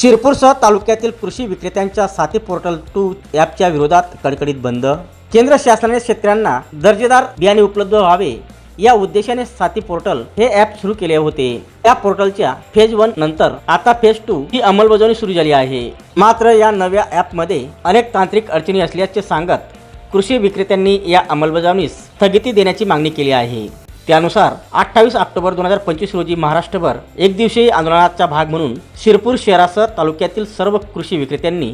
शिरपूरसह तालुक्यातील कृषी विक्रेत्यांच्या साथी पोर्टल टू ॲपच्या विरोधात कडकडीत बंद. केंद्र शासनाने शेतकऱ्यांना दर्जेदार बियाणे उपलब्ध व्हावे या उद्देशाने साथी पोर्टल हे ॲप सुरू केले होते. या पोर्टलच्या फेज वन नंतर आता फेज टू ही अंमलबजावणी सुरू झाली आहे. मात्र या नव्या ॲपमध्ये अनेक तांत्रिक अडचणी असल्याचे सांगत कृषी विक्रेत्यांनी या अंमलबजावणीस स्थगिती देण्याची मागणी केली आहे. त्यानुसार अठ्ठावीस ऑक्टोबर दोन हजार पंचवीस रोजी महाराष्ट्रभर एक दिवसीय आंदोलनाचा भाग म्हणून शिरपूर शहरासह तालुक्यातील सर्व कृषी विक्रेत्यांनी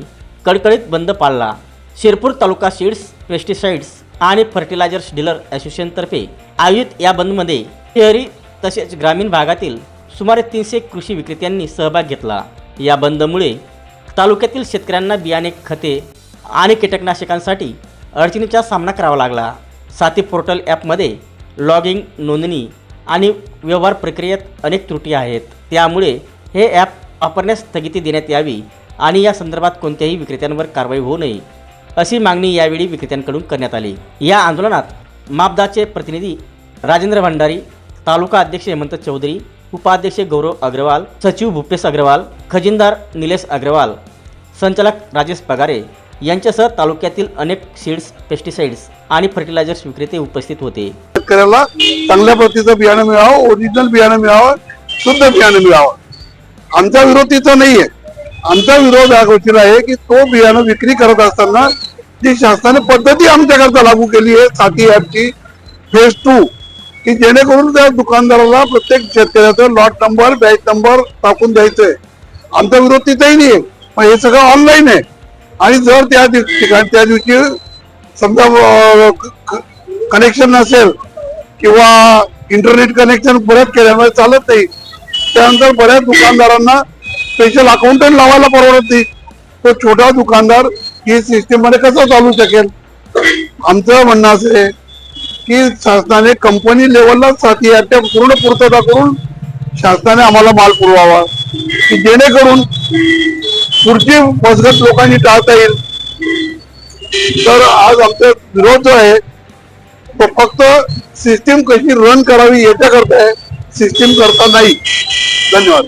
कडकडीत बंद पाळला. शिरपूर तालुका सीड्स पेस्टिसाइड्स आणि फर्टिलायझर्स डीलर असोसिएशनतर्फे आयोजित या बंदमध्ये शहरी तसेच ग्रामीण भागातील सुमारे तीनशे कृषी विक्रेत्यांनी सहभाग घेतला. या बंदमुळे तालुक्यातील शेतकऱ्यांना बियाणे खते आणि कीटकनाशकांसाठी अडचणीचा सामना करावा लागला. साथी पोर्टल ॲपमध्ये लॉगिंग नोंदणी आणि व्यवहार प्रक्रियेत अनेक त्रुटी आहेत. त्यामुळे हे ॲप वापरण्यास स्थगिती देण्यात यावी आणि या संदर्भात कोणत्याही विक्रेत्यांवर कारवाई होऊ नये अशी मागणी यावेळी विक्रेत्यांकडून करण्यात आली. या आंदोलनात मापदाचे प्रतिनिधी राजेंद्र भंडारी तालुका अध्यक्ष हेमंत चौधरी उपाध्यक्ष गौरव अग्रवाल सचिव भूपेश अग्रवाल खजिनदार निलेश अग्रवाल संचालक राजेश पगारे यांच्यासह तालुक्यातील अनेक सीड्स पेस्टिसाइड्स आणि फर्टिलायझर्स विक्रेते उपस्थित होते. शेतकऱ्याला चांगल्या प्रतीचं बियाणं मिळावं ओरिजिनल बियाणं मिळावं शुद्ध बियाणं मिळावं. आमचा विरोध तिचा नाहीये. आमचा विरोध या गोष्टीला आहे की तो बियाणं विक्री करत असताना जी शासनाने पद्धती आमच्याकरता लागू केली आहे साथी ऍपची फेज टू की जेणेकरून त्या दुकानदाराला प्रत्येक शेतकऱ्याचं लॉट नंबर बॅच नंबर टाकून द्यायचंय. आमचा विरोध तिथेही नाही पण हे सगळं ऑनलाईन आहे. आणि जर त्या दिव- ठिकाणी त्या दिवशी समजा कनेक्शन नसेल किंवा इंटरनेट कनेक्शन बऱ्याच केल्यामुळे चालत नाही. त्यानंतर बऱ्याच दुकानदारांना स्पेशल अकाउंटंट लावायला परवडत नाही. तो छोटा दुकानदार ही सिस्टीममध्ये कसं चालू शकेल? आमचं म्हणणं असं आहे की शासनाने कंपनी लेवलला साठी ऍपच्या पूर्ण पूर्तता करून शासनाने आम्हाला माल पुरवावा. की जेणेकरून पुढची फसगत लोकांनी टाळता येईल. तर आज आमचा विरोध जो आहे तो फक्त सिस्टीम कशी रन करावी याच्याकरता आहे. सिस्टीम करता नाही. धन्यवाद.